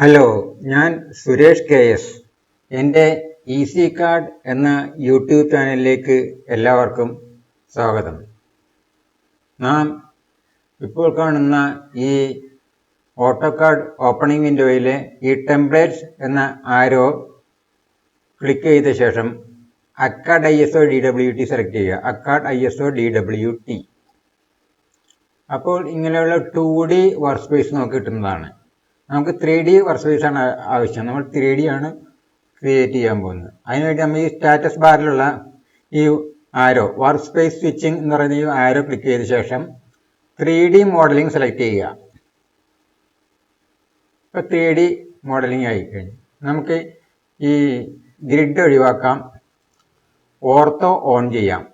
Hello ഞാൻ Suresh K S. എന്റെ easy കാർഡ് എന്ന യൂട്യൂബ് ചാനലിലേക്ക് എല്ലാവർക്കും സ്വാഗതം. നാം ഇപ്പോൾ കാണുന്ന ഈ ഓട്ടോ കാർഡ് ഓപ്പണിംഗ് വിൻഡോയിലെ ഈ ടെംപ്ലേറ്റ്സ് എന്ന ആരോ ക്ലിക്ക് ചെയ്ത ശേഷം acad I S O D W T select ചെയ്യുക. Acad I S O D W T. അപ്പോൾ ഇങ്ങനെയുള്ള ടു ഡി വർക്ക് സ്പേസ് നോക്കി കിട്ടുന്നതാണ്. നമുക്ക് ത്രീ ഡി വർക്ക് ആണ് ആവശ്യം. നമ്മൾ ത്രീ ഡി ആണ് ക്രിയേറ്റ് ചെയ്യാൻ പോകുന്നത്. അതിനുവേണ്ടി നമ്മൾ ഈ സ്റ്റാറ്റസ് ബാറിലുള്ള ഈ ആരോ വർക്ക് സ്പേസ് സ്വിച്ചിങ് എന്ന് പറയുന്ന ഈ ആരോ ക്ലിക്ക് ചെയ്ത ശേഷം ത്രീ ഡി മോഡലിംഗ് സെലക്ട് ചെയ്യുക. ഇപ്പോൾ ത്രീ ഡി മോഡലിംഗ് ആയി കഴിഞ്ഞു. നമുക്ക് ഈ ഗ്രിഡ് ഒഴിവാക്കാം. ഓർത്തോ ഓൺ ചെയ്യാം.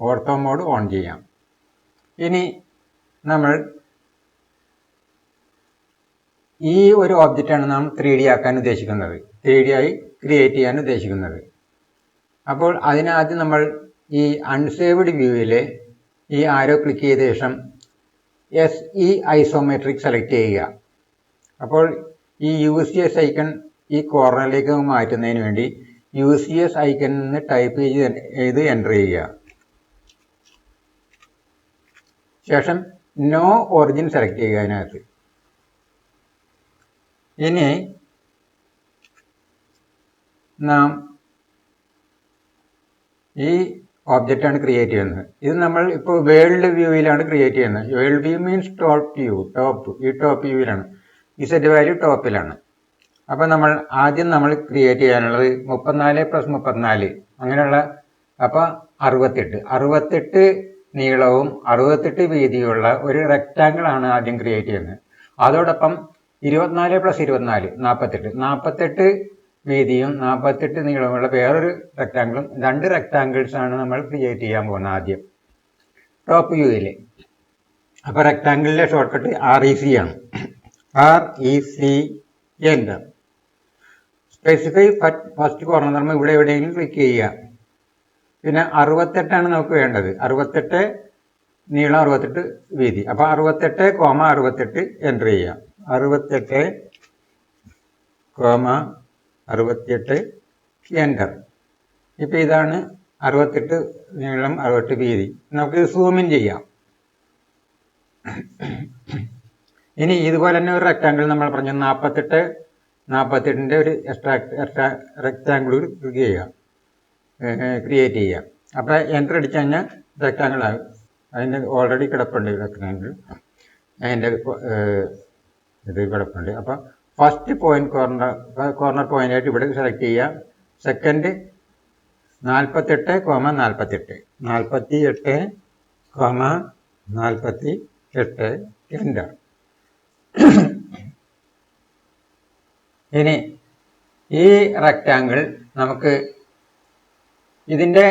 ഓർത്തോ മോഡ് ഓൺ ചെയ്യാം. ഇനി നമ്മൾ ഈ ഒരു ഓബ്ജക്റ്റാണ് നാം ത്രീ ഡി ആക്കാൻ ഉദ്ദേശിക്കുന്നത്. ത്രീ ഡി ആയി ക്രിയേറ്റ് ചെയ്യാൻ ഉദ്ദേശിക്കുന്നത്. അപ്പോൾ അതിനാദ്യം നമ്മൾ ഈ അൺസേവ്ഡ് വ്യൂവിൽ ഈ ആരോ ക്ലിക്ക് ചെയ്ത ശേഷം എസ് ഇ ഐസോമെട്രിക് സെലക്ട് ചെയ്യുക. അപ്പോൾ ഈ യു സി എസ് ഐക്കൺ ഈ കോർണറിലേക്ക് മാറ്റുന്നതിന് വേണ്ടി യു സി എസ് ഐക്കൺ നിന്ന് ടൈപ്പ് ചെയ്ത് എന്റർ ചെയ്യുക. ശേഷം നോ ഒറിജിൻ സെലക്ട് ചെയ്യുക അതിനകത്ത്. ഇനി നാം ഈ ഓബ്ജക്റ്റാണ് ക്രിയേറ്റ് ചെയ്യുന്നത്. ഇത് നമ്മൾ ഇപ്പോൾ വേൾഡ് വ്യൂവിലാണ് ക്രിയേറ്റ് ചെയ്യുന്നത്. World view means top view top ഈ ടോപ്പ് വ്യൂവിലാണ് ഈ സെറ്റ് വാല്യൂ ടോപ്പിലാണ് അപ്പോൾ നമ്മൾ ആദ്യം നമ്മൾ ക്രിയേറ്റ് ചെയ്യാനുള്ളത് മുപ്പത്തിനാല് പ്ലസ് മുപ്പത്തിനാല്. അങ്ങനെയുള്ള അപ്പോൾ അറുപത്തെട്ട്. അറുപത്തെട്ട് നീളവും അറുപത്തെട്ട് വീതിയുള്ള ഒരു റെക്റ്റാങ്കിൾ ആണ് ആദ്യം ക്രിയേറ്റ് ചെയ്യുന്നത്. അതോടൊപ്പം ഇരുപത്തിനാല് പ്ലസ് ഇരുപത്തിനാല് നാൽപ്പത്തെട്ട് നാൽപ്പത്തെട്ട് വീതിയും നാൽപ്പത്തെട്ട് നീളമുള്ള വേറൊരു റെക്റ്റാങ്കിളും രണ്ട് റെക്റ്റാങ്കിൾസ് ആണ് നമ്മൾ ക്രിയേറ്റ് ചെയ്യാൻ പോകുന്നത് ആദ്യം. ടോപ്പ് വ്യൂയിൽ അപ്പോൾ റെക്റ്റാങ്കിളിലെ short cut R E C ആണ്. ആർ ഇ സി എന്റെ സ്പെസിഫൈ ഫസ്റ്റ് കോർണർ നമ്മൾ ഇവിടെ എവിടെയെങ്കിലും ക്ലിക്ക് ചെയ്യുക. പിന്നെ അറുപത്തെട്ടാണ് നമുക്ക് വേണ്ടത്. അറുപത്തെട്ട് നീളം അറുപത്തെട്ട് വീതി. അപ്പോൾ അറുപത്തെട്ട് കോമ അറുപത്തെട്ട് എന്റർ ചെയ്യാം. അറുപത്തെട്ട് കോമ അറുപത്തിയെട്ട് എന്റർ ഇപ്പോൾ ഇതാണ് അറുപത്തെട്ട് നീളം അറുപത്തെട്ട് വീതി. നമുക്ക് സൂമിൻ ചെയ്യാം. ഇനി ഇതുപോലെ തന്നെ ഒരു റെക്റ്റാങ്കിൾ നമ്മൾ പറഞ്ഞു നാൽപ്പത്തെട്ട് നാൽപ്പത്തെട്ടിന്റെ ഒരു എക്സ്ട്രാ എക്സ്ട്രാ റെക്റ്റാങ്കിൾ ക്ലിക്ക് ചെയ്യുക. ക്രിയേറ്റ് ചെയ്യാം. അപ്പോൾ എന്റർ അടിച്ചു കഴിഞ്ഞാൽ റെക്റ്റാങ്കിൾ ആകും. അതിന്റെ ഓൾറെഡി കിടപ്പുണ്ട് റെക്റ്റാങ്കിൾ അതിന്റെ ഇത് കിടപ്പുണ്ട്. അപ്പോൾ first point corner corner point ആയിട്ട് ഇവിടെ സെലക്ട് ചെയ്യാം. സെക്കൻഡ് നാൽപ്പത്തെട്ട് കോമ നാൽപ്പത്തെട്ട് നാൽപ്പത്തി എട്ട് കോമ നാൽപ്പത്തി എട്ട് എന്റർ ഇനി ഈ റെക്റ്റാങ്കിൾ നമുക്ക് ഇതിന്റെ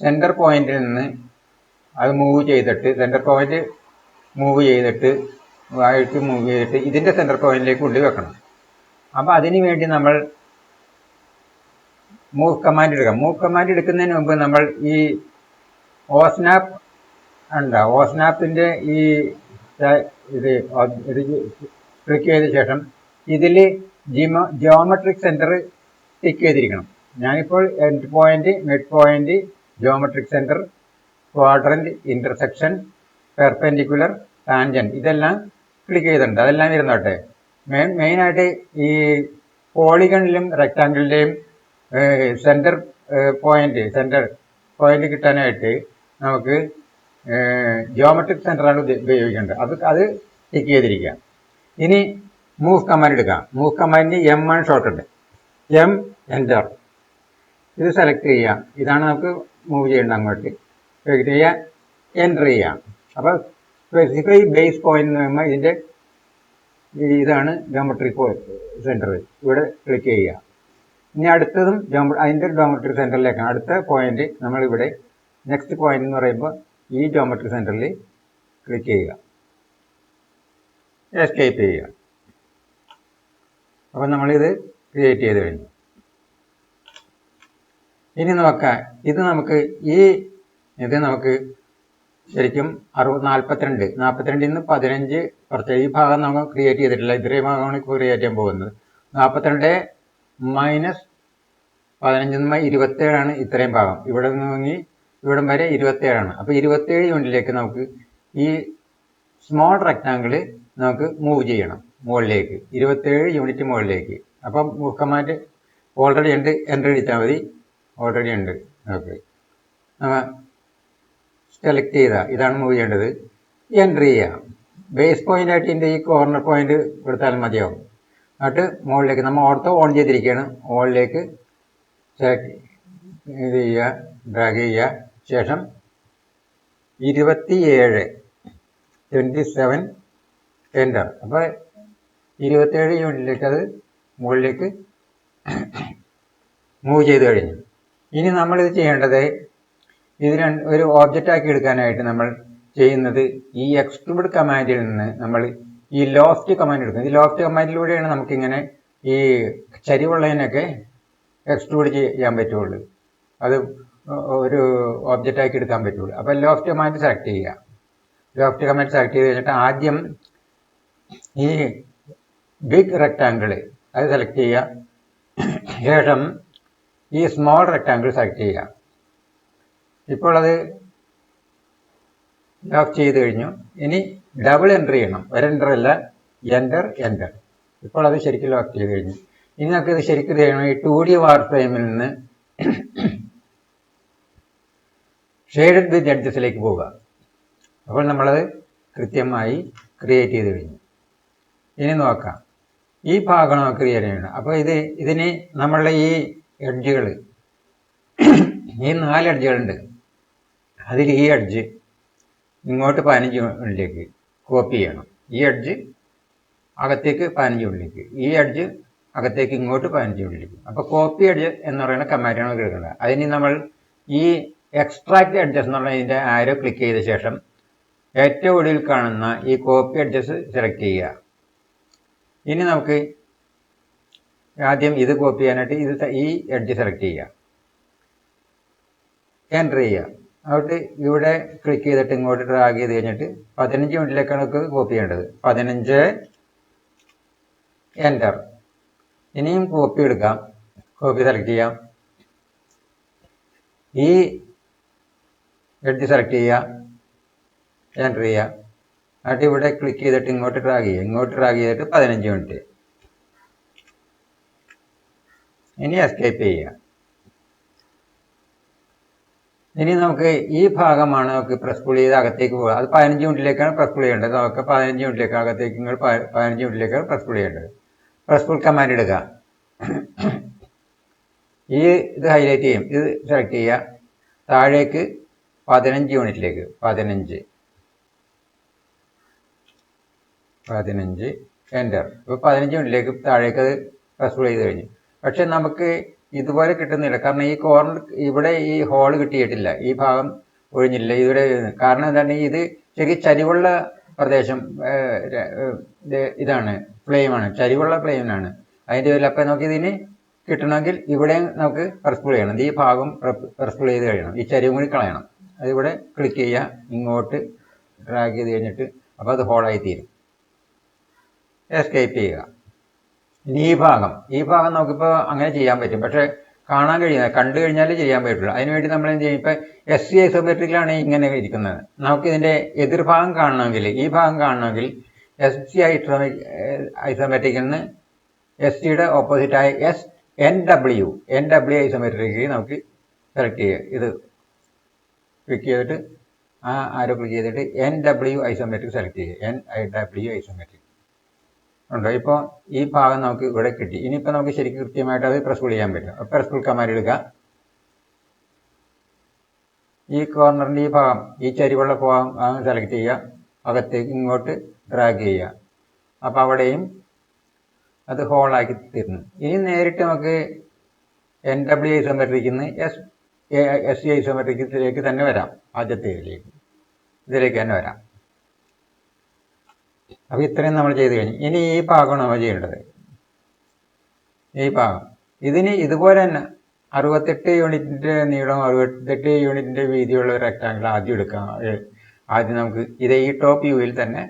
സെന്റർ പോയിന്റിൽ നിന്ന് അത് മൂവ് ചെയ്തിട്ട് സെന്റർ പോയിന്റ് മൂവ് ചെയ്തിട്ട് ആയിട്ട് മൂവ് ചെയ്തിട്ട് ഇതിന്റെ സെന്റർ പോയിന്റിലേക്ക് ഉള്ളി വെക്കണം. അപ്പോൾ അതിനു വേണ്ടി നമ്മൾ മൂവ് കമാൻഡ് എടുക്കാം. മൂവ് കമാൻഡ് എടുക്കുന്നതിന് മുമ്പ് നമ്മൾ ഈ ഓസ്നാപ്പ് ഉണ്ട്? ഓസ്നാപ്പിന്റെ ഈ ഇത് ഇത് ക്ലിക്ക് ചെയ്ത ശേഷം ഇതിൽ ജിമോ ജിയോമെട്രിക് സെന്റർ ടിക്ക് ചെയ്തിരിക്കണം. ഞാനിപ്പോൾ end point mid point geometric centre quadrant intersection perpendicular tangent ഇതെല്ലാം ക്ലിക്ക് ചെയ്തിട്ടുണ്ട്. അതെല്ലാം ഇരുന്നോട്ടെ. മെയിൻ മെയിനായിട്ട് ഈ പോളിഗണിലും റെക്റ്റാങ്കിളിന്റെയും സെന്റർ പോയിന്റ് സെന്റർ പോയിന്റ് കിട്ടാനായിട്ട് നമുക്ക് ജിയോമെട്രിക് സെന്ററാണ് ഉപയോഗിക്കേണ്ടത്. അത് അത് ടിക്ക് ചെയ്തിരിക്കുക. ഇനി മൂവ് കമാൻഡ് എടുക്കാം. മൂവ് കമാൻഡിന് എം ആണ് ഷോർട്ട് ഉണ്ട് എം എന്റർ ഇത് സെലക്ട് ചെയ്യാം. ഇതാണ് നമുക്ക് മൂവ് ചെയ്യേണ്ടത് അങ്ങോട്ട്. സെലക്ട് ചെയ്യാം എന്റർ ചെയ്യാം. അപ്പോൾ സ്പെസിഫൈ ബേസ് പോയിന്റ് എന്ന് പറയുമ്പോൾ ഇതിന്റെ ഇതാണ് ജോമെട്രി സെന്റർ ഇവിടെ ക്ലിക്ക് ചെയ്യുക ഇനി അടുത്തതും അതിന്റെ ജോമെട്രി സെന്ററിലേക്കാണ് അടുത്ത പോയിന്റ് നമ്മളിവിടെ നെക്സ്റ്റ് പോയിന്റ് എന്ന് പറയുമ്പോൾ ഈ ജോമെട്രി സെന്ററിൽ ക്ലിക്ക് ചെയ്യുക എസ്കേപ്പ് ചെയ്യുക അപ്പോൾ നമ്മളിത് ക്രിയേറ്റ് ചെയ്ത് കഴിഞ്ഞു. ഇനി നോക്ക ഇത് നമുക്ക് ഈ ഇത് നമുക്ക് ശരിക്കും അറുപത് നാൽപ്പത്തിരണ്ട് നാൽപ്പത്തിരണ്ടിൽ നിന്ന് പതിനഞ്ച് കുറച്ച്. ഈ ഭാഗം നമ്മൾ ക്രിയേറ്റ് ചെയ്തിട്ടില്ല. ഇത്രയും ഭാഗമാണ് ക്രിയേറ്റ് ചെയ്യാൻ പോകുന്നത്. നാൽപ്പത്തിരണ്ട് മൈനസ് പതിനഞ്ചിൽ നിന്ന് ഇരുപത്തേഴാണ് ഇത്രയും ഭാഗം. ഇവിടെ നിന്ന് വാങ്ങി ഇവിടം വരെ ഇരുപത്തേഴാണ് അപ്പോൾ ഇരുപത്തേഴ് യൂണിറ്റിലേക്ക് നമുക്ക് ഈ സ്മോൾ റെക്റ്റാങ്കിൾ നമുക്ക് മൂവ് ചെയ്യണം. മുകളിലേക്ക്. ഇരുപത്തേഴ് യൂണിറ്റ് മുകളിലേക്ക്. അപ്പം മുഖമാറ്റ് ഓൾറെഡി ഉണ്ട് എന്റർ അടിച്ചാൽ മതി? ഓൾറെഡി ഉണ്ട്. ഓക്കെ നമ്മൾ സെലക്ട് ചെയ്ത. ഇതാണ് മൂവ് ചെയ്യേണ്ടത്. എൻട്രി ചെയ്യാം. ബേസ് പോയിന്റ് ആയിട്ട് ഇതിന്റെ ഈ കോർണർ പോയിന്റ് കൊടുത്താലും മതിയാവും. എന്നിട്ട് മുകളിലേക്ക് നമ്മൾ ഓർത്തോ ഓൺ ചെയ്തിരിക്കുകയാണ്. ഓളിലേക്ക് സെലക്ട് ഇത് ചെയ്യുക ഡ്രാഗ് ചെയ്യുക. ശേഷം ഇരുപത്തിയേഴ് ട്വന്റി സെവൻ എന്റർ അപ്പോൾ ഇരുപത്തേഴ് യൂണിറ്റിലേക്ക് അത് മുകളിലേക്ക് മൂവ് ചെയ്ത് കഴിഞ്ഞു. ഇനി നമ്മൾ ഇത് ചെയ്യേണ്ടത് ഇത് രണ്ട് ഒരു ഓബ്ജക്റ്റ് ആക്കി എടുക്കാനായിട്ട് നമ്മൾ ചെയ്യുന്നത് ഈ എക്സ്ട്രൂഡ് കമാൻഡിൽ നിന്ന് നമ്മൾ ഈ ലോഫ്റ്റ് കമാൻഡ് എടുക്കുന്നത് ഈ ലോഫ്റ്റ് കമാൻഡിലൂടെയാണ് നമുക്കിങ്ങനെ ഈ ചരിവുള്ളതിനൊക്കെ എക്സ്ട്രൂഡ് ചെയ്യാൻ പറ്റുള്ളൂ. അത് ഒരു ഒബ്ജക്റ്റ് ആക്കി എടുക്കാൻ പറ്റുള്ളൂ. അപ്പോൾ ലോഫ്റ്റ് കമാൻഡ് സെലക്ട് ചെയ്യുക. ലോഫ്റ്റ് കമാൻഡ് സെലക്ട് ചെയ്ത് കഴിഞ്ഞിട്ട് ആദ്യം ഈ ബിഗ് റെക്റ്റാങ്കിൾ അത് സെലക്ട് ചെയ്യുക. ശേഷം ഈ സ്മോൾ റെക്റ്റാങ്കിൾ സെലക്ട് ചെയ്യുക. ഇപ്പോൾ അത് ലോക്ക് ചെയ്ത് കഴിഞ്ഞു. ഇനി ഡബിൾ എൻട്രി ചെയ്യണം. ഒരു എന്റർ അല്ല എന്റർ എന്റർ ഇപ്പോൾ അത് ശരിക്കും ലോക്ക് ചെയ്ത് കഴിഞ്ഞു. ഇനി നമുക്ക് ഇത് ശരിക്കും ചെയ്യണം. ഈ ടു ഡി വാർ ഫ്രെയിമിൽ നിന്ന് ഷെയ്ഡഡ് വിത്ത് എഡ്ജസിലേക്ക് പോവുക. അപ്പോൾ നമ്മളത് കൃത്യമായി ക്രിയേറ്റ് ചെയ്ത് കഴിഞ്ഞു. ഇനി നോക്കാം. ഈ ഭാഗമാണ് ക്രിയേറ്റ് ചെയ്യണം. അപ്പോൾ ഇത് ഇതിന് നമ്മളുടെ ഈ എഡ്ജുകൾ ഈ നാല് എഡ്ജുകളുണ്ട് അതിൽ ഈ എഡ്ജ് ഇങ്ങോട്ട് പതിനഞ്ച് ഉള്ളിലേക്ക് കോപ്പി ചെയ്യണം. ഈ എഡ്ജ് അകത്തേക്ക് പതിനഞ്ച് ഉള്ളിലേക്ക്. ഈ എഡ്ജ് അകത്തേക്ക് ഇങ്ങോട്ട് പതിനഞ്ച് ഉള്ളിലേക്ക്. അപ്പോൾ കോപ്പി എഡ്ജ് എന്ന് പറയുന്ന കമാൻഡാണ് കേൾക്കേണ്ടത് അതിന് നമ്മൾ ഈ എക്സ്ട്രാക്ട് എഡ്ജസ് എന്ന് പറഞ്ഞാൽ ഇതിന്റെ ആരോ ക്ലിക്ക് ചെയ്ത ശേഷം ഏറ്റവും ഒടുവിൽ കാണുന്ന ഈ കോപ്പി എഡ്ജസ് സെലക്ട് ചെയ്യുക. ഇനി നമുക്ക് ആദ്യം ഇത് കോപ്പി ചെയ്യാനായിട്ട് ഇത് ഈ എഡ്ജ് സെലക്ട് ചെയ്യുക. എന്റർ ചെയ്യുക. എന്നിട്ട് ഇവിടെ ക്ലിക്ക് ചെയ്തിട്ട് ഇങ്ങോട്ട് ഡ്രാഗ് ചെയ്ത് കഴിഞ്ഞിട്ട് പതിനഞ്ച് മിനിറ്റിലേക്കാണ് കോപ്പി ചെയ്യേണ്ടത്. പതിനഞ്ച് എന്റർ ഇനിയും കോപ്പി എടുക്കാം. കോപ്പി സെലക്ട് ചെയ്യാം. ഈ എഡ്ജ് സെലക്ട് ചെയ്യുക. എന്റർ ചെയ്യുക. എന്നിട്ട് ഇവിടെ ക്ലിക്ക് ചെയ്തിട്ട് ഇങ്ങോട്ട് ഡ്രാഗ് ചെയ്യുക. ഇങ്ങോട്ട് ഡ്രാഗ് ചെയ്തിട്ട് പതിനഞ്ച് മിനിറ്റ്. ഇനി എസ്കേപ്പ് ചെയ്യുക ഇനി നമുക്ക് ഈ ഭാഗമാണ് നമുക്ക് പ്രസ് പുൾ ചെയ്ത് അകത്തേക്ക് പോകുക അത് പതിനഞ്ച് മിനിറ്റിലേക്കാണ് പ്രസ് പുൾ ചെയ്യേണ്ടത്. നമുക്ക് പതിനഞ്ച് മിനിറ്റിലേക്ക് അകത്തേക്ക് നിങ്ങൾ പതിനഞ്ച് മിനിറ്റിലേക്കാണ് പ്രസ് പുൾ ചെയ്യേണ്ടത്. പ്രസ് പുൾ കമാൻഡ് എടുക്കുക ഈ ഇത് ഹൈലൈറ്റ് ചെയ്യും. ഇത് സെലക്ട് ചെയ്യുക. താഴേക്ക് പതിനഞ്ച് യൂണിറ്റിലേക്ക് പതിനഞ്ച്. പതിനഞ്ച്. എന്റർ ഇപ്പോൾ പതിനഞ്ച് യൂണിറ്റിലേക്ക് താഴേക്ക് അത് പ്രസ് പുൾ ചെയ്ത് കഴിഞ്ഞു. പക്ഷെ നമുക്ക് ഇതുപോലെ കിട്ടുന്നില്ല. കാരണം ഈ കോർണർ ഇവിടെ ഈ ഹോൾ കിട്ടിയിട്ടില്ല. ഈ ഭാഗം ഒഴിഞ്ഞില്ല. ഇവിടെ കാരണം എന്താണ്? ഇത് ശരിക്കും ചരിവുള്ള പ്രദേശം ഇതാണ്. പ്ലെയിമാണ് ചരിവുള്ള ഫ്ലെയിമാണ് അതിന്റെ പേരിൽ അപ്പം നമുക്ക് ഇതിന് കിട്ടണമെങ്കിൽ ഇവിടെ നമുക്ക് പ്രസ്പുൾ ചെയ്യണം. ഈ ഭാഗം പ്രസ്പുൾ ചെയ്ത് കഴിയണം. ഈ ചരിവും കൂടി കളയണം. അതിവിടെ ക്ലിക്ക് ചെയ്യുക. ഇങ്ങോട്ട് ഡ്രാഗ് ചെയ്ത് കഴിഞ്ഞിട്ട് അപ്പോൾ അത് ഹോളായി തീരും. എസ്കേപ്പ് ചെയ്യുക. ഇനി ഈ ഭാഗം ഈ ഭാഗം നമുക്കിപ്പോൾ അങ്ങനെ ചെയ്യാൻ പറ്റും. പക്ഷേ കാണാൻ കഴിയുന്നത് കണ്ടു കഴിഞ്ഞാലേ ചെയ്യാൻ പറ്റുള്ളൂ. അതിനുവേണ്ടി നമ്മൾ എന്ത് ചെയ്യും? ഇപ്പം എസ് സി ഐസോമെട്രിക്കിലാണ് ഇങ്ങനെ ഇരിക്കുന്നത്. നമുക്ക് നമുക്കിതിന്റെ എതിർഭാഗം കാണണമെങ്കിൽ ഈ ഭാഗം കാണണമെങ്കിൽ എസ് സി ഐട്രോമിക് ഐസോമെട്രിക്കിൽ നിന്ന് എസ് സിയുടെ ഓപ്പോസിറ്റായ S N W N W isometric നമുക്ക് സെലക്ട് ചെയ്യുക ഇത് ക്ലിക്ക് ചെയ്തിട്ട് ആ ആരോ ക്ലിക്ക് ചെയ്തിട്ട് എൻ ഡബ്ല്യു ഐസോമെട്രിക് സെലക്ട് ചെയ്യുക എൻ ഐ ഡബ്ല്യു ഐസോമെട്രിക് ഉണ്ടോ? ഇപ്പോൾ ഈ ഭാഗം നമുക്ക് ഇവിടെ കിട്ടി. ഇനിയിപ്പോൾ നമുക്ക് ശരിക്കും കൃത്യമായിട്ട് അത് പ്രസ്കൂൾ ചെയ്യാൻ പറ്റും. പ്രസ്കൂൾ കമാൻഡ് എടുക്കുക. ഈ കോർണറിന്റെ ഈ ഭാഗം ഈ ചരിവുള്ള ഭാഗം സെലക്ട് ചെയ്യുക. അകത്തേക്ക് ഇങ്ങോട്ട് ഡ്രാഗ് ചെയ്യുക. അപ്പോൾ അവിടെയും അത് ഹോളാക്കി തരുന്നു ഇനി നേരിട്ട് നമുക്ക് എൻ ഡബ്ല്യു ഐസോമെട്രിക്കിൽ നിന്ന് എസ് എസ് സി ഐസോമെട്രിക്കിലേക്ക് തന്നെ വരാം. ആദ്യത്തെ ഇതിലേക്ക് ഇതിലേക്ക് തന്നെ വരാം. അപ്പോൾ ഇത്രയും നമ്മൾ ചെയ്ത് കഴിഞ്ഞു. ഇനി ഈ ഭാഗമാണ് നമ്മൾ ചെയ്യേണ്ടത്. ഈ ഭാഗം ഇതിന് ഇതുപോലെ തന്നെ അറുപത്തെട്ട് യൂണിറ്റിന്റെ നീളം അറുപത്തെട്ട് യൂണിറ്റിന്റെ വീതിയുള്ള ഒരു റെക്റ്റാങ്കിൾ ആദ്യം എടുക്കാം. ആദ്യം നമുക്ക് ഇത് ഈ ടോപ്പ് വ്യൂവിൽ തന്നെ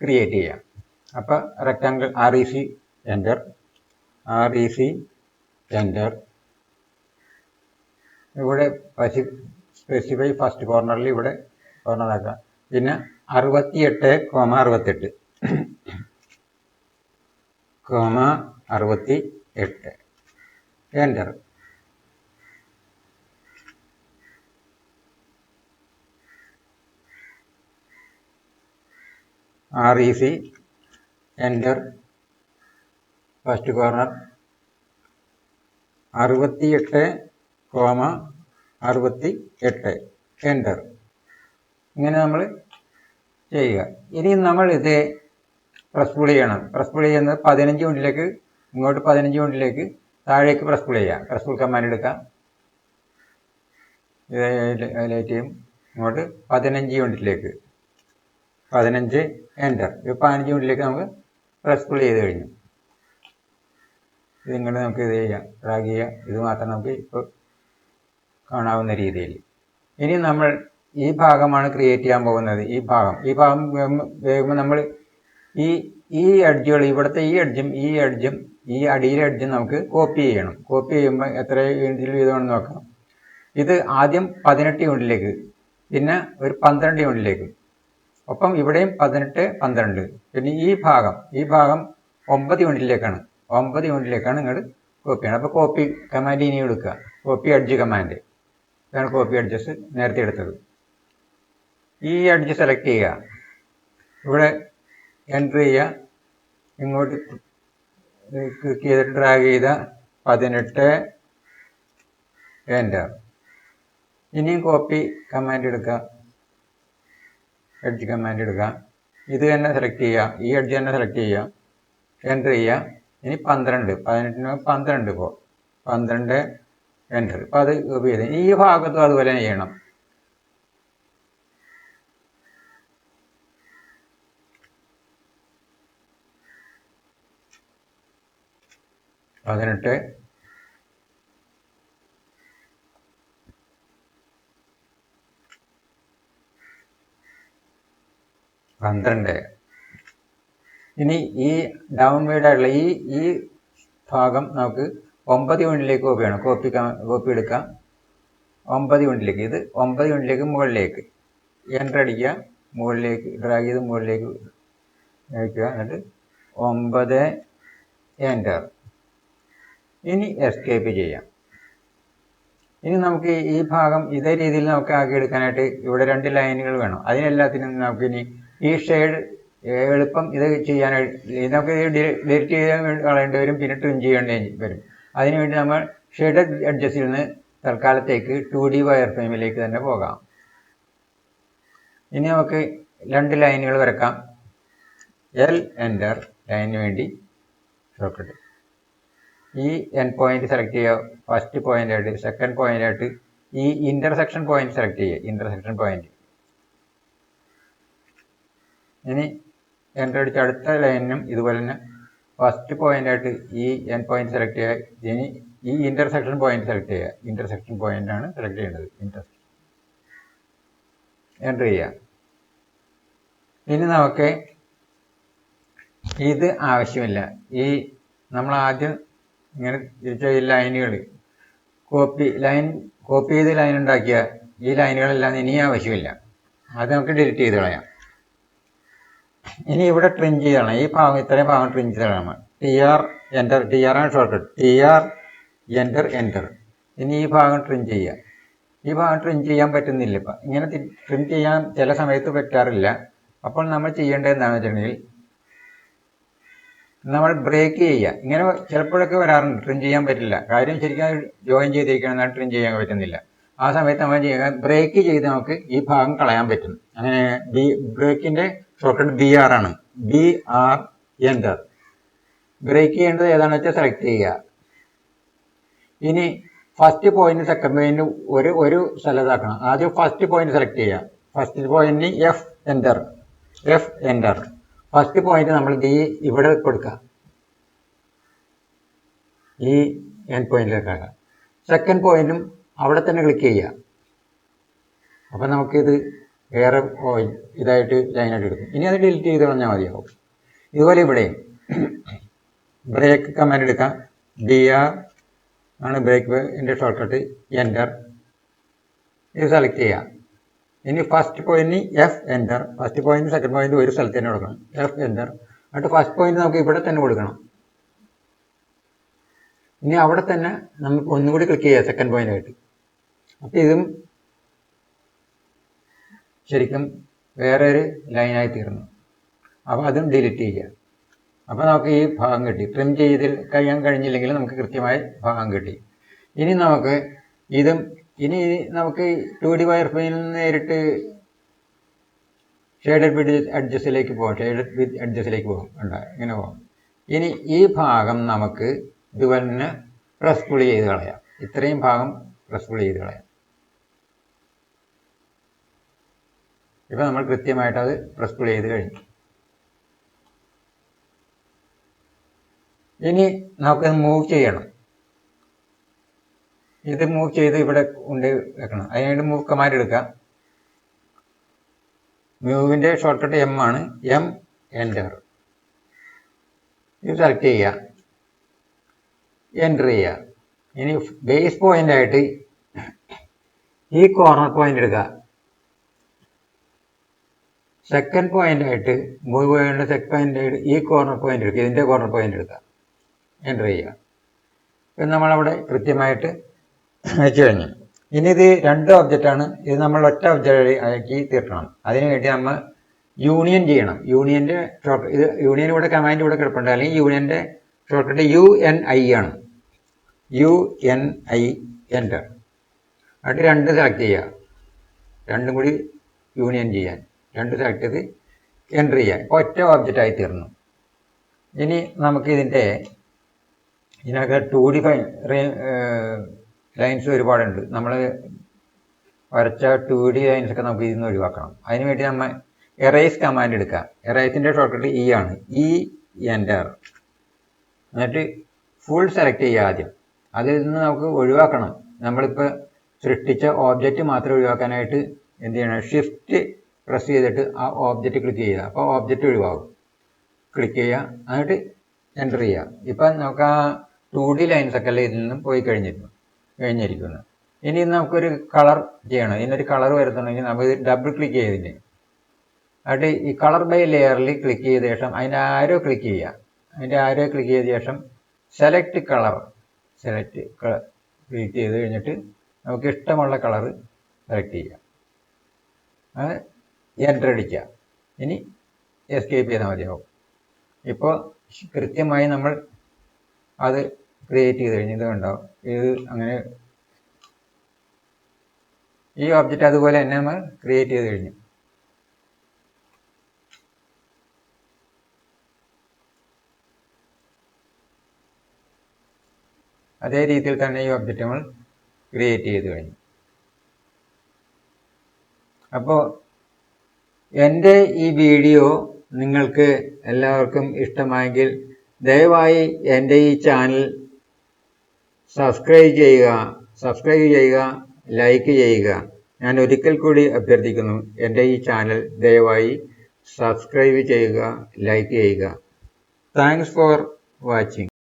ക്രിയേറ്റ് ചെയ്യാം. അപ്പോൾ rectangle R E C enter R E C enter ഇവിടെ സ്പെസിഫൈ ഫസ്റ്റ് കോർണറിൽ ഇവിടെ കോർണറാക്കാം പിന്നെ അറുപത്തിയെട്ട് കോമ അറുപത്തെട്ട്. കോമ അറുപത്തി എട്ട് enter R E C enter first corner അറുപത്തിയെട്ട് കോമ അറുപത്തി എട്ട് എന്റർ ഇങ്ങനെ നമ്മൾ ചെയ്യുക. ഇനി നമ്മൾ ഇത് പ്രസ് പുൾ ചെയ്യണം. പ്രസ് പുൾ ചെയ്യുന്നത് പതിനഞ്ച് മിനിറ്റിലേക്ക് ഇങ്ങോട്ട് പതിനഞ്ച് മിനിറ്റിലേക്ക് താഴേക്ക് പ്രസ് പുൾ ചെയ്യാം. പ്രസ് പുൾ കമാൻഡ് എടുക്കാം. ഇത് ഹൈലൈറ്റ് ചെയ്യും. ഇങ്ങോട്ട് പതിനഞ്ച് മിനിറ്റിലേക്ക്. പതിനഞ്ച് എന്റർ ഇത് പതിനഞ്ച് മിനിറ്റിലേക്ക് നമുക്ക് പ്രസ് പുൾ ചെയ്ത് കഴിഞ്ഞു. ഇതിങ്ങനെ നമുക്ക് ഇത് ചെയ്യാം. ഡ്രാഗ് ചെയ്യാം. ഇത് മാത്രം നമുക്ക് ഇപ്പോൾ കാണാവുന്ന രീതിയിൽ. ഇനി നമ്മൾ ഈ ഭാഗമാണ് ക്രിയേറ്റ് ചെയ്യാൻ പോകുന്നത്. ഈ ഭാഗം. ഈ ഭാഗം വേകുമ്പോൾ നമ്മൾ ഈ ഈ എഡ്ജുകൾ ഇവിടുത്തെ ഈ എഡ്ജും ഈ എഡ്ജും ഈ അടിയിലെ എഡ്ജും നമുക്ക് കോപ്പി ചെയ്യണം. കോപ്പി ചെയ്യുമ്പോൾ എത്ര യൂണിറ്റിൽ വീതമാണെന്ന് നോക്കാം ഇത് ആദ്യം പതിനെട്ട് യൂണിറ്റിലേക്ക് പിന്നെ ഒരു പന്ത്രണ്ട് യൂണിറ്റിലേക്ക് ഒപ്പം ഇവിടെയും പതിനെട്ട് പന്ത്രണ്ട്. പിന്നെ ഈ ഭാഗം ഈ ഭാഗം ഒമ്പത് യൂണിറ്റിലേക്കാണ് ഒമ്പത് യൂണിറ്റിലേക്കാണ് നിങ്ങൾ കോപ്പി ചെയ്യണം. അപ്പോൾ കോപ്പി കമാൻഡ് ഇനി എടുക്കുക. കോപ്പി എഡ്ജ് കമാൻഡ് ഇതാണ് കോപ്പി എഡ്ജസ് നേരത്തെ എടുത്തത്. ഈ അടിച്ച് സെലക്ട് ചെയ്യുക. ഇവിടെ എന്റർ ചെയ്യുക. ഇങ്ങോട്ട് ക്ലിക്ക് ചെയ്തിട്ട് ഡ്രാഗ് ചെയ്ത പതിനെട്ട് എന്റർ ഇനിയും കോപ്പി കമാൻഡ് എടുക്കുക. എഡ്ജ് കമാൻഡ് എടുക്കുക. ഇത് തന്നെ സെലക്ട് ചെയ്യുക. ഈ എഡ്ജ് തന്നെ സെലക്ട് ചെയ്യുക. എന്റർ ചെയ്യുക. ഇനി പന്ത്രണ്ട്. പതിനെട്ടിന് പന്ത്രണ്ട് ഇപ്പോൾ പന്ത്രണ്ട് എന്റർ അപ്പോൾ അത് കോപ്പി ചെയ്ത്. ഈ ഭാഗത്തും അതുപോലെ ചെയ്യണം. പതിനെട്ട്. പന്ത്രണ്ട്. ഇനി ഈ ഡൗൺ വേഡായിട്ടുള്ള ഈ ഈ ഭാഗം നമുക്ക് ഒമ്പത് യൂണിറ്റിലേക്ക് കോപ്പി ചെയ്യണം. കോപ്പി കോപ്പി എടുക്കാം. ഒമ്പത് യൂണിറ്റിലേക്ക് ഇത് ഒമ്പത് യൂണിറ്റിലേക്ക് മുകളിലേക്ക്. എന്റർ അടിക്കുക. മുകളിലേക്ക് ഡ്രാഗ് ചെയ്ത് മുകളിലേക്ക് അയക്കുക. എന്നിട്ട് ഒമ്പത് എന്റർ ഇനി എസ്കേപ്പ് ചെയ്യാം. ഇനി നമുക്ക് ഈ ഭാഗം ഇതേ രീതിയിൽ നമുക്ക് ആക്കി എടുക്കാനായിട്ട് ഇവിടെ രണ്ട് ലൈനുകൾ വേണം. അതിനെല്ലാത്തിനും നമുക്ക് ഇനി ഈ ഷെയ്ഡ് എളുപ്പം ഇത് ചെയ്യാനായിട്ട് നമുക്ക് ഡിലീറ്റ് ചെയ്യാൻ വേണ്ടി കളയേണ്ടി വരും പിന്നെ ട്രിം ചെയ്യേണ്ടി വരും. അതിനുവേണ്ടി നമ്മൾ ഷെയ്ഡ് അഡ്ജസ്റ്റിൽ നിന്ന് തൽക്കാലത്തേക്ക് ടു ഡി വയർ ഫ്രെയിമിലേക്ക് തന്നെ പോകാം. ഇനി നമുക്ക് രണ്ട് ലൈനുകൾ വരക്കാം. എൽ എന്റർ ലൈനിന് വേണ്ടി ഷോർട്ട് ഈ എൻ പോയിന്റ് സെലക്ട് ചെയ്യുക ഫസ്റ്റ് പോയിന്റ് ആയിട്ട് സെക്കൻഡ് പോയിന്റ് ആയിട്ട് ഈ ഇന്റർസെക്ഷൻ പോയിന്റ് സെലക്ട് ചെയ്യുക ഇന്റർസെക്ഷൻ പോയിന്റ് ഇനി എന്റർ അടിച്ച് അടുത്ത ലൈനിനും ഇതുപോലെ തന്നെ ഫസ്റ്റ് പോയിന്റ് ആയിട്ട് ഈ എൻ പോയിന്റ് സെലക്ട് ചെയ്യുക. ഇനി ഈ ഇന്റർസെക്ഷൻ പോയിന്റ് സെലക്ട് ചെയ്യുക. ഇന്റർസെക്ഷൻ പോയിന്റ് ആണ് സെലക്ട് ചെയ്യേണ്ടത്. ഇന്റർ എന്റർ ചെയ്യുക. ഇനി നമുക്ക് ഇത് ആവശ്യമില്ല. ഈ നമ്മൾ ആദ്യം ഇങ്ങനെ തിരിച്ച ഈ ലൈനുകൾ കോപ്പി ലൈൻ കോപ്പി ചെയ്ത് ലൈൻ ഉണ്ടാക്കിയ ഈ ലൈനുകളെല്ലാം ഇനി ആവശ്യമില്ല. അത് നമുക്ക് ഡിലീറ്റ് ചെയ്ത് കളയാം. ഇനി ഇവിടെ ട്രിം ചെയ്യണം. ഈ ഭാഗം ഇത്രയും ഭാഗം ട്രിം ചെയ്ത് കളയണം. T R enter T R ആണ് short T R enter enter ഇനി ഈ ഭാഗം ട്രിം ചെയ്യുക. ഈ ഭാഗം ട്രിം ചെയ്യാൻ പറ്റുന്നില്ല. ഇപ്പം ഇങ്ങനെ ട്രിം ചെയ്യാൻ ചില സമയത്ത് പറ്റാറില്ല. അപ്പോൾ നമ്മൾ ചെയ്യേണ്ടത് എന്താണെന്ന് വെച്ചിട്ടുണ്ടെങ്കിൽ നമ്മൾ ബ്രേക്ക് ചെയ്യുക. ഇങ്ങനെ ചിലപ്പോഴൊക്കെ വരാറുണ്ട്. ട്രിം ചെയ്യാൻ പറ്റില്ല. കാര്യം ശരിക്കും ജോയിൻ ചെയ്തിരിക്കണം ട്രിം ചെയ്യാൻ പറ്റുന്നില്ല. ആ സമയത്ത് നമ്മൾ ചെയ്യുക ബ്രേക്ക് ചെയ്ത് നമുക്ക് ഈ ഭാഗം കളയാൻ പറ്റും. അങ്ങനെ ബി ബ്രേക്കിന്റെ ഷോർട്ട് ബി ആർ ആണ്. ബി ആർ എന്റർ ബ്രേക്ക് ചെയ്യേണ്ടത് ഏതാണെന്ന് വെച്ചാൽ സെലക്ട് ചെയ്യുക. ഇനി ഫസ്റ്റ് പോയിന്റ് സെക്കൻഡ് പോയിന്റ് ഒരു ഒരു സ്ഥലത്താക്കണം ആദ്യം ഫസ്റ്റ് പോയിന്റ് സെലക്ട് ചെയ്യുക. First point F enter F enter first point നമ്മൾ ഈ ഇവിടെ കൊടുക്കുക. ഈ എൻ പോയിന്റിലേക്കാക്കാം സെക്കൻഡ് പോയിന്റും അവിടെ തന്നെ ക്ലിക്ക് ചെയ്യുക. അപ്പം നമുക്കിത് വേറെ ഇതായിട്ട് ലൈനായിട്ട് എടുക്കും. ഇനി അത് ഡിലീറ്റ് ചെയ്ത് കളഞ്ഞാൽ മതിയാവും. ഇതുപോലെ ഇവിടെ ബ്രേക്ക് കമാൻഡ് എടുക്കാം. ഡി ആർ ആണ് ബ്രേക്ക് എന്റെ ഷോർട്ട് കട്ട് എന്റർ ഇത് സെലക്ട് ചെയ്യാം ഇനി first point F enter first point second point ഒരു സ്ഥലത്ത് തന്നെ കൊടുക്കണം. എഫ് എന്റർ എന്നിട്ട് ഫസ്റ്റ് പോയിന്റ് നമുക്ക് ഇവിടെ തന്നെ കൊടുക്കണം. ഇനി അവിടെ തന്നെ നമുക്ക് ഒന്നുകൂടി ക്ലിക്ക് ചെയ്യാം സെക്കൻഡ് പോയിന്റ് ആയിട്ട്. അപ്പം ഇതും ശരിക്കും വേറെ ഒരു ലൈനായി തീർന്നു. അപ്പോൾ അതും ഡിലീറ്റ് ചെയ്യുക അപ്പോൾ നമുക്ക് ഈ ഭാഗം കിട്ടി. ട്രിം ചെയ്തിൽ കഴിയാൻ കഴിഞ്ഞില്ലെങ്കിൽ നമുക്ക് കൃത്യമായി ഭാഗം കിട്ടി. ഇനി നമുക്ക് ഇതും ഇനി നമുക്ക് ടു ഡി വയർ നിന്ന് നേരിട്ട് ഷെയ്ഡഡ് വിത്ത് അഡ്ജസ്റ്റിലേക്ക് പോകാം. ഷെയ്ഡഡ് വിത്ത് അഡ്ജസ്റ്റിലേക്ക് പോകും. ഉണ്ട് ഇങ്ങനെ പോകാം. ഇനി ഈ ഭാഗം നമുക്ക് ഇതുവന്നെ പ്രസ് പുളി ചെയ്ത് കളയാം. ഇത്രയും ഭാഗം പ്രസ് പുളി ചെയ്ത് കളയാം. ഇപ്പം നമ്മൾ കൃത്യമായിട്ട് അത് പ്രസ് പുളി ചെയ്ത് കഴിഞ്ഞു. ഇനി നമുക്ക് മൂവ് ചെയ്യണം. ഇത് മൂവ് ചെയ്ത് ഇവിടെ കൊണ്ട് വെക്കണം. അതിനായിട്ട് മൂവ് കമാൻഡ് എടുക്കാം. മ്യൂവിന്റെ ഷോർട്ട് കട്ട് എം ആണ്. എം എന്റർ ഇത് സെലക്ട് ചെയ്യുക എന്റർ ചെയ്യുക ഇനി ബേസ് പോയിന്റ് ആയിട്ട് ഈ കോർണർ പോയിന്റ് എടുക്കുക സെക്കൻഡ് പോയിന്റ് ആയിട്ട് മൂവ് പോയിന്റ് സെക്കൻഡ് പോയിന്റ് ആയിട്ട് ഈ കോർണർ പോയിന്റ് എടുക്കുക ഇതിന്റെ കോർണർ പോയിന്റ് എടുക്കുക എന്റർ ചെയ്യുക ഇപ്പം നമ്മളവിടെ കൃത്യമായിട്ട് വെച്ച് കഴിഞ്ഞു. ഇനി ഇത് രണ്ട് ഒബ്ജക്റ്റ് ആണ്. ഇത് നമ്മൾ ഒറ്റ ഒബ്ജക്റ്റ് ആക്കി തീർക്കണം. അതിന് വേണ്ടി നമ്മൾ യൂണിയൻ ചെയ്യണം. ഷോർട്ട് ഇത് യൂണിയൻ കമാൻഡ് ഇവിടെ കിടപ്പുണ്ട്. അല്ലെങ്കിൽ യൂണിയന്റെ ഷോർട്ട് യു എൻ ഐ ആണ്. യു എൻ ഐ എന്റർ എന്നിട്ട് രണ്ട് സെലക്ട് ചെയ്യുക. രണ്ടും കൂടി യൂണിയൻ ചെയ്യാൻ. രണ്ട് സെലക്ട് ചെയ്ത് എന്റർ ചെയ്യാൻ. ഒറ്റ ഒബ്ജക്റ്റായി തീർന്നു. ഇനി നമുക്ക് ഇതിന്റെ ഇതിനകത്ത് ടു ഡി ഫൈ ലൈൻസ് ഒരുപാടുണ്ട്. നമ്മൾ വരച്ച ടു ഡി ലൈൻസ് ഒക്കെ നമുക്ക് ഇതിൽ നിന്ന് ഒഴിവാക്കണം. അതിന് വേണ്ടി നമ്മൾ എറൈസ് കമാൻഡ് എടുക്കുക എറൈസിന്റെ ഷോർട്ട് ഇ ആണ്. ഇ എന്റർ എന്നിട്ട് ഫുൾ സെലക്ട് ചെയ്യുക ആദ്യം. അതിൽ നിന്ന് നമുക്ക് ഒഴിവാക്കണം. നമ്മളിപ്പോൾ സൃഷ്ടിച്ച ഓബ്ജക്റ്റ് മാത്രം ഒഴിവാക്കാനായിട്ട് എന്ത് ചെയ്യണം? ഷിഫ്റ്റ് പ്രസ് ചെയ്തിട്ട് ആ ഓബ്ജക്റ്റ് ക്ലിക്ക് ചെയ്യുക. അപ്പോൾ ഓബ്ജക്റ്റ് ഒഴിവാകും. ക്ലിക്ക് ചെയ്യുക. എന്നിട്ട് എന്റർ ചെയ്യുക. ഇപ്പം നമുക്ക് ആ ടു ഡി ലൈൻസൊക്കെ അല്ലേ ഇതിൽ നിന്നും പോയി കഴിഞ്ഞിരുന്നു. കഴിഞ്ഞിരിക്കുന്നു. ഇനി നമുക്കൊരു കളർ ചെയ്യണം. ഇതിനൊരു കളർ വരുത്തണമെങ്കിൽ നമുക്ക് ഡബിൾ ക്ലിക്ക് ചെയ്തിട്ട് അവിടെ ഈ കളർ ബൈ ലെയറിൽ ക്ലിക്ക് ചെയ്ത ശേഷം അതിന്റെ ആരോ ക്ലിക്ക് ചെയ്യുക അതിന്റെ ആരോ ക്ലിക്ക് ചെയ്ത ശേഷം സെലക്ട് കളർ സെലക്ട് ക്ലിക്ക് ചെയ്ത് കഴിഞ്ഞിട്ട് നമുക്ക് ഇഷ്ടമുള്ള കളർ സെലക്ട് ചെയ്യാം. അത് എന്റർ അടിക്കുക ഇനി എസ്കേപ്പ് ചെയ്താൽ മതിയാവും. ഇപ്പോൾ കൃത്യമായി നമ്മൾ അത് ക്രിയേറ്റ് ചെയ്ത് കഴിഞ്ഞ് ഇത് കണ്ടോ ഇത് അങ്ങനെ ഈ ഓബ്ജക്റ്റ് അതുപോലെ തന്നെ നമ്മൾ ക്രിയേറ്റ് ചെയ്ത് കഴിഞ്ഞു. അതേ രീതിയിൽ തന്നെ ഈ ഒബ്ജക്റ്റ് നമ്മൾ ക്രിയേറ്റ് ചെയ്ത് കഴിഞ്ഞു. അപ്പോൾ എന്റെ ഈ വീഡിയോ നിങ്ങൾക്ക് എല്ലാവർക്കും ഇഷ്ടമായെങ്കിൽ ദയവായി എന്റെ ഈ ചാനൽ സബ്സ്ക്രൈബ് ചെയ്യുക സബ്സ്ക്രൈബ് ചെയ്യുക ലൈക്ക് ചെയ്യുക. ഞാൻ ഒരിക്കൽ കൂടി അഭ്യർത്ഥിക്കുന്നു എന്റെ ഈ ചാനൽ ദയവായി സബ്സ്ക്രൈബ് ചെയ്യുക ലൈക്ക് ചെയ്യുക. Thanks for watching